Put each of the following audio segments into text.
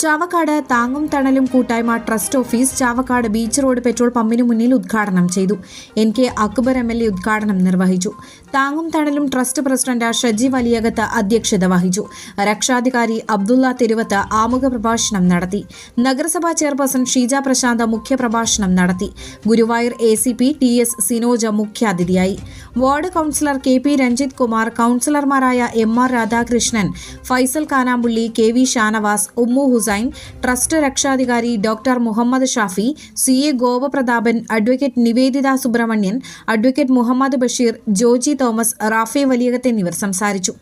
Chavakkad താങ്ങും തണലും കൂട്ടായ്മ trust office Chavakkad beach road petrol പമ്പിന് മുന്നിൽ ഉദ്ഘാടനം ചെയ്തു. N K Akbar M L A ഉദ്ഘാടനം നിർവഹിച്ചു. താങ്ങും തണലും ട്രസ്റ്റ് പ്രസിഡന്റ് ഷജി വലിയകത്ത് അധ്യക്ഷത വഹിച്ചു. രക്ഷാധികാരി അബ്ദുള്ള തിരുവത്ത് ആമുഖ പ്രഭാഷണം നടത്തി. നഗരസഭാ ചെയർപേഴ്സൺ ഷീജ പ്രശാന്ത് മുഖ്യപ്രഭാഷണം നടത്തി. Guruvayur A C P T S Sinoja മുഖ്യാതിഥിയായി. Ward councillor K P Ranjith Kumar കൌൺസിലർമാരായ M R Radhakrishnan Faisal Kanampully K V Shanavas Ummu Hussain trust രക്ഷാധികാരി doctor Muhammad Shafi C A Gopaprathapan advocate Niveditha Subramanian advocate Muhammad Basheer Joji Thomas Rafe Valiyakath എന്നിവർ സംസാരിച്ചു.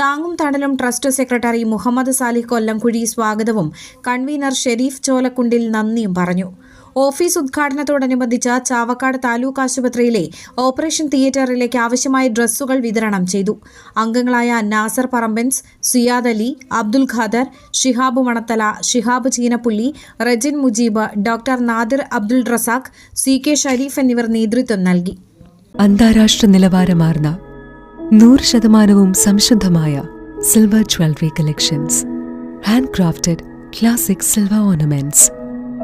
താങ്ങും തണലും trust secretary Muhammad Salih Kollamkuzhi സ്വാഗതവും convener Sharif ചോലക്കുണ്ടിൽ നന്ദിയും പറഞ്ഞു. Office ഉദ്ഘാടനത്തോടനുബന്ധിച്ച് Chavakkad taluk ആശുപത്രിയിലെ operation തിയേറ്ററിലേക്ക് ആവശ്യമായ ഡ്രസ്സുകൾ വിതരണം ചെയ്തു. അംഗങ്ങളായ Nasar Parambans Siyad Ali Abdul Khader Shihab Manathala Shihab Cheenappully Rajin Mujeeb doctor Nadir Abdul Razak C K Shareef എന്നിവർ നേതൃത്വം നൽകി. അന്താരാഷ്ട്ര നിലവാരമാർന്ന നൂറ് ശതമാനവും സംശുദ്ധമായ silver jewellery collections. Handcrafted classic silver ornaments.